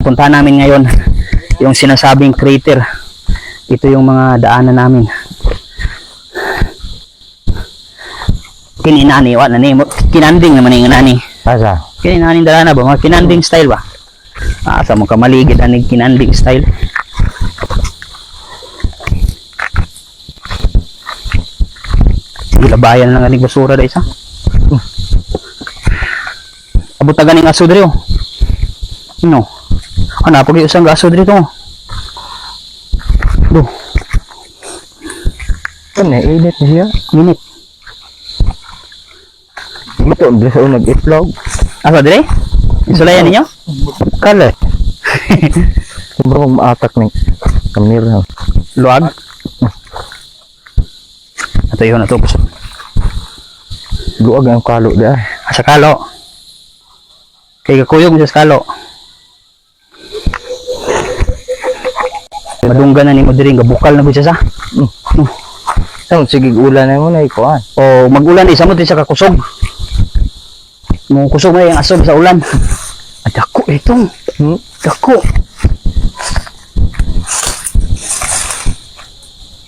Punta namin ngayon yung sinasabing crater. Ito yung mga daanan namin. Kininani, wa na ni kinanding naman yung nani. Asa? Kininani dala na ba mga kinanding style ba? Asa mo ka maligid ani kinanding style. Gilabayan lang aning basura da isa. Abot ta ganing aso oh. No. Ana pag usang aso diri to. Do, Kan eh, init niya. minit. Ito, bilis ako nag-itlog. Asa diri? Isulayan ninyo? Kala. Sobrang maatak ng kamera. Luag. Ito yun, ito. Luag ang kalo di ah. Sa kalo. Kay kakuyog sa kalo. Madunggan na ni mo diri nga bukal na gud sa. Saan, sige ulan na mo na ikuan. O magulan isa mo din sa kakusog. Mo kusog mo yung asob sa ulan. At ako itong Hmm? dako.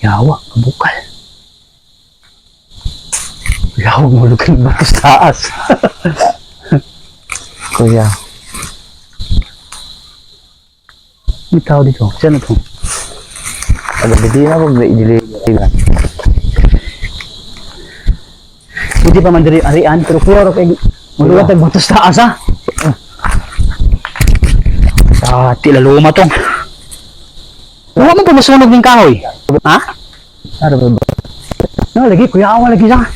Yawa, bukal. Yawa mo lugan ba sa taas. Kuya. May tao dito. Saan ito? Aga di na pag dili dili. Hindi pa man diri arian pero puro kay mulugan tag batos taas ha. Ah, tila luma tong. Wala man pa masunog ning kahoy. Ha? Ara ba? ba? No, lagi kuya awa lagi sa.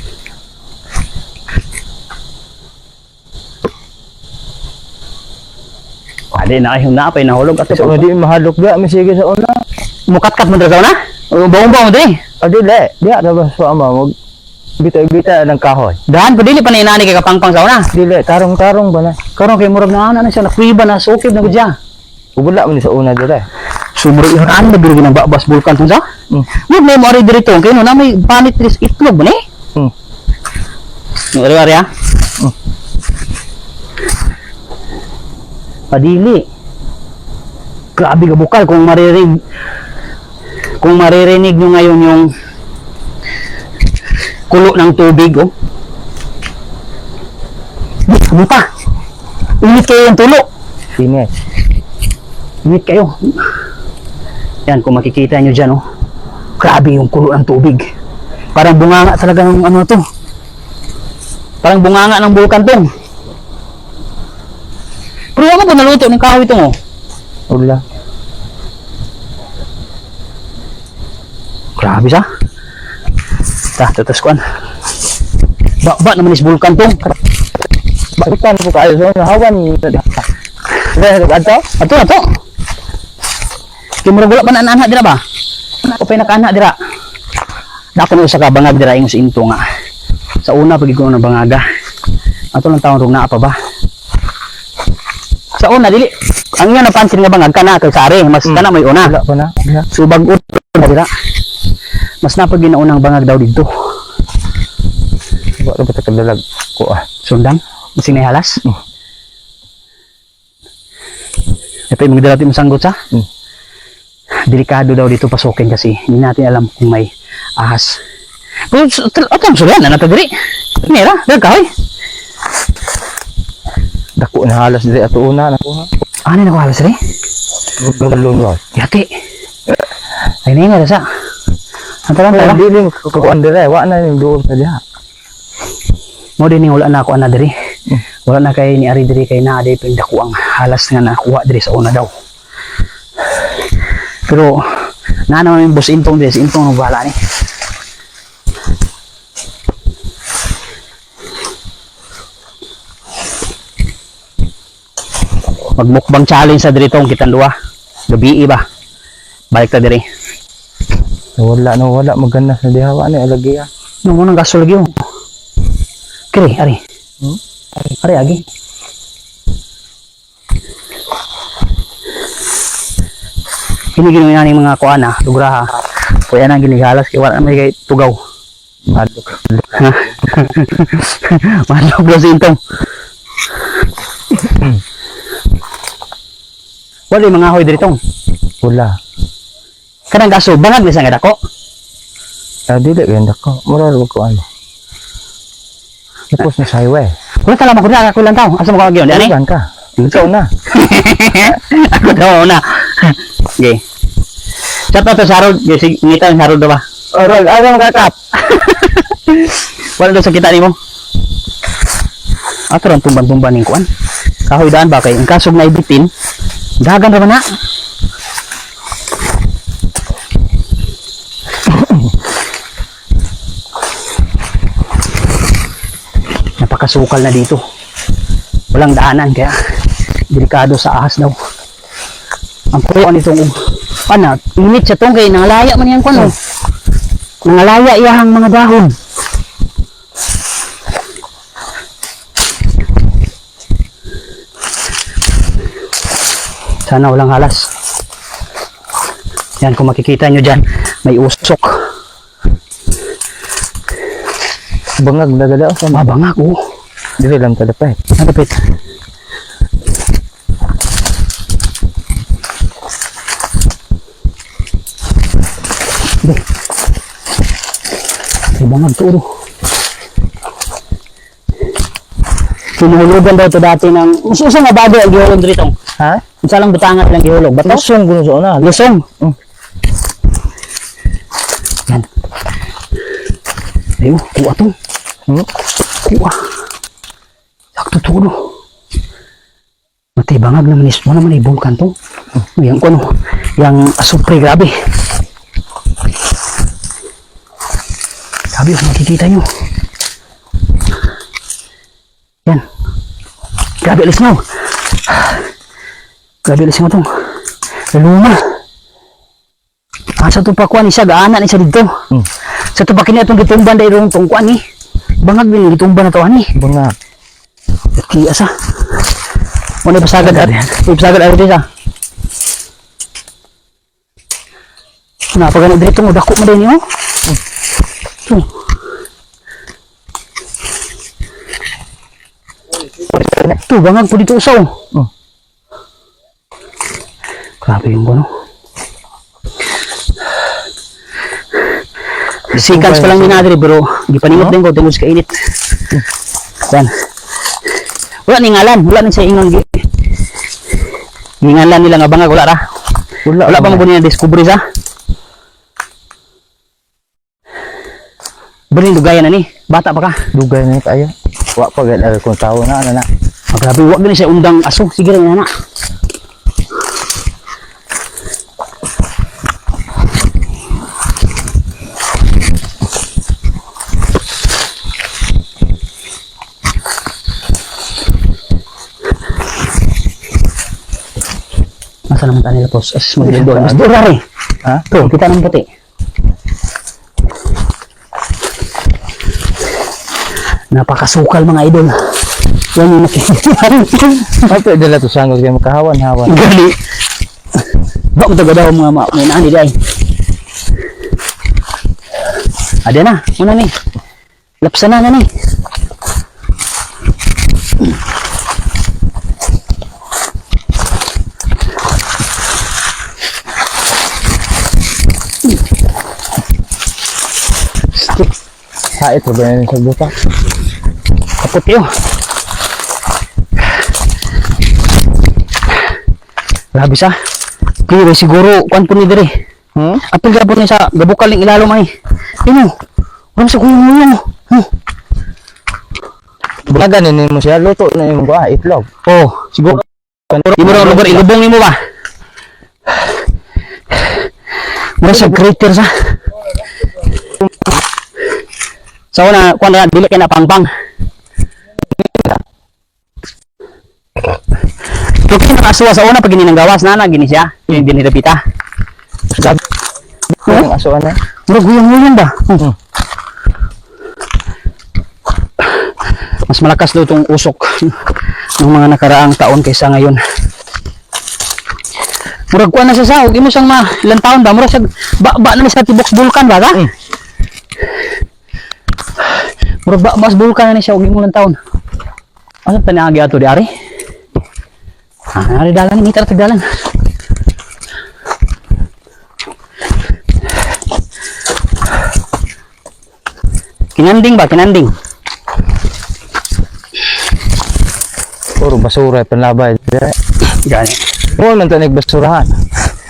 Ade na kayo na pa nahulog at Sa una di mahalok di mi sige sa una. Mukat-kat mo daw na. Bawong-bawong diri. Adi le, di ara ba sa ama mag bita-bita ng kahoy. Dahan pa dili pa na inani kay kapangpang sa una. Dili, tarong-tarong ba na? Karon kay murag na ana na siya nakwiba na sukib na gud siya. Ugula man sa una dire. Sumuro yung ano na birugin ng babas bulkan tong sa? Mm. May mo ari dito kay no na may panit tris itlog ni? Hmm. Yung ari ari ha? Mm. Padili. Grabe ka bukal kung maririnig kung maririnig nyo ngayon yung kulo ng tubig oh. Ano pa? Init kayo yung tulo. Sinis. Init kayo. Yan, kung makikita nyo dyan, oh. Grabe yung kulo ng tubig. Parang bunganga talaga ng ano to. Parang bunganga ng bulkan to. Pero ako po naluto ng kahoy to, oh. Ula. Grabe sa. Ta, tatas kuan. Ba, ba naman is bulkan to. Bakit kan po kayo sa una hawan ato? Ato, ato. Kimura gula pa na anak dira ba? Pa naka dira. Dako na usa ka bangag dira yung sa into nga. Sa una pag ko na bangaga. Ato lang taon rong naa pa ba? Sa una dili ang nga napansin nga bangag kana kay sari mas kana may una. Wala pa na. Diha. So na dira. Mas napag ginaunang bangag daw dito. Wala ba ta kadalag ko ah. Sundang, masing halas. Mm. Ito yung mga dati masanggot sa. Mm. Delikado daw dito pasukin kasi hindi natin alam kung may ahas. Pero ito ang sulian na nato diri. Mira, dahil kahoy. Dako na halas dili ato una na ko ha. Ano na ko halas rin? Galon ba? Yati. Ay na nga sa. Tarang Wala tarang. dili ko andere wa na ning duol sa diha. Mo din wala na ako ana diri. Wala na kay ni Ari diri kay naa day pindako ang halas nga nakuha diri sa una daw. Pero na naman yung boss intong diri, si intong ang bahala ni. Magmukbang challenge sa diri tong kitang duwa. Gabi ba? Balik ta diri. Wala na wala maganda sa diha wa na alagi ah. Nung unang gasol lagi mo. Kiri, ari. Hmm? Ari, ari, agi. Hinigin mo yan yung mga kuana, lugraha. Kuya na ginigalas, kaya wala na may kay tugaw. Madok. Manok ba si Intong? Wala mga hoy dito. Wala. Kanang gaso, bangag ni sa nga dako. Ah, dili ganda ko. Mura ro ko ano. Tapos na sa highway. Wala talaga ko na ako lang tao. Asa mo ka gyon, ani? Ano ka? Ikaw na. ako daw na. Okay. Out to Sarod. Yung sig- ngita ng Sarod daw ba? Oral, ano ka kap? Wala daw sa kita ni mo. Ato rin tumban-tumban kuan. Kahoy daan ba kay ang kasog na ibitin. Dagan ra na. Napakasukal na dito. Walang daanan kaya delikado sa ahas daw. Ang kuya nitong ano, init siya tong kay nangalaya man yan kuno. Nangalaya iyahang mga dahon. Sana walang halas. Yan, kung makikita nyo dyan, may usok. Bangag na dala sa mga. Mabangak, oh. Dili lang talapay. Nagapit. Be. May bangag to, oh. Sinuhulugan daw to dati ng... Uso nga bago ang gihulog dito. Ha? Isa lang butangan lang gihulog. Bato? Lusong gulo sa una. Lusong. Mm. Yan. Ayo, kuha to. Hmm? Kuha. Sakto to, no. Matay bangag naman is, mo naman ay bulkan to. Yang ko, no. Yang asupre, grabe. Grabe, makikita nyo. Yan. Grabe, alis mo. Grabe, alis mo to. Luma. Ah, sa to pa kuan siya, gaana ni siya dito. Hmm. Sa to pa kini atong gitumban dahil rong tong kuan ni. Bangag din gitumban na to ani. Bangag. Kiya sa. Mo ni pasagad at pasagad at dito. Na pag ano dito mo dako mo din yo. Hmm. Tu bangag po dito usaw. Hmm. Grabe yung ano. Sikans pa lang ni Nadri bro. Di paningot din ko tungkol sa kainit. Yan. Wala ni ngalan, wala ni sa ingon gi. Ngingalan nila nga bangag wala ra. Wala. Wala pa mo na discovery sa. Bali dugayan na ni. Bata pa ka. Dugay na kayo. Wa pa gad kung tao na ano na. Ah, grabe, wag gani siya undang aso. Sige rin na. Masa naman tayo nila, boss? As mo doon. Mas dura rin. Ha? Ito, kita ng puti. Napakasukal mga idol. Yan yung nakikita. Apa dala to sangol kay makahawan-hawan. Gali. Bak mo daw mga mga may nani day. Ada na, muna ni. Lapsa na na ni. Ha ito ba yan sa buta? Kapot kayo. Grabe sa. Kaya siguro, kuan po ni dire. Hmm? Apil ka po ni sa gabukal ng ilalom ay. Tino, walang sa kuyong mulong. Hmm. Bulagan ni mo siya luto na yung ba itlog. Oh, siguro. Mo rin lugar, ilubong mo ba? Mura sa crater sa. Sa una, kung na, dili ka na pangpang. Yung kaya nakasuwa sa una, pag gini ng gawas, nana, gini siya. Dinirapita. Sabi ko ang aso na. Mura guyang-guyang ba? Hmm. Mas malakas daw itong usok ng mga nakaraang taon kaysa ngayon. Murag kuha na siya sa, huwag mo siyang ma, ilang taon ba? Murag siya, ba, ba na sa Tibox Vulcan ba ka? Mm. Murag ba, mas Vulcan na ni siya, huwag mo ilang taon. Ano tanagi ato di ari? Ah, nari dalan ni tara dalan. Kinanding ba? Kinanding. Puro basura panlabay. Gani. Mo man tanig basurahan.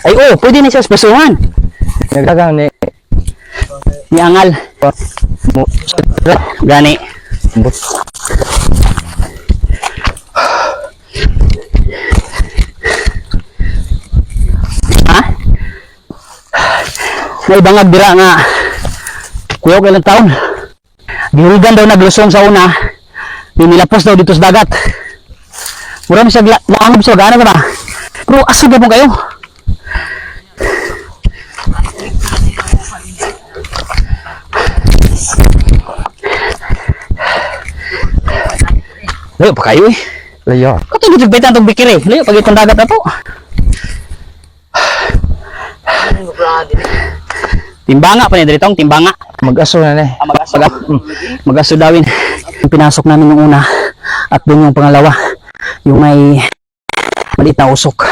Ay, oh, pwede na siya sa basuhan. Nagdagang ni Ni Angal. mo Gani. Ha? May bangag dira nga. Kuya ko ilang taon. Gihuligan daw naglusong sa una. Dinilapos daw dito sa dagat. Mura mi siya laangab siya. Gana ba? Pero asig mo kayo. Layo pa kayo eh. layo. Kato dito betan tong bikire. Layo pag itong dagat na po. Timbanga pa ni dito, timbanga. Mag-aso na ni. Ah, mag-aso. Mag-aso dawin. Yung pinasok namin yung una at doon yung pangalawa. Yung may maliit na usok.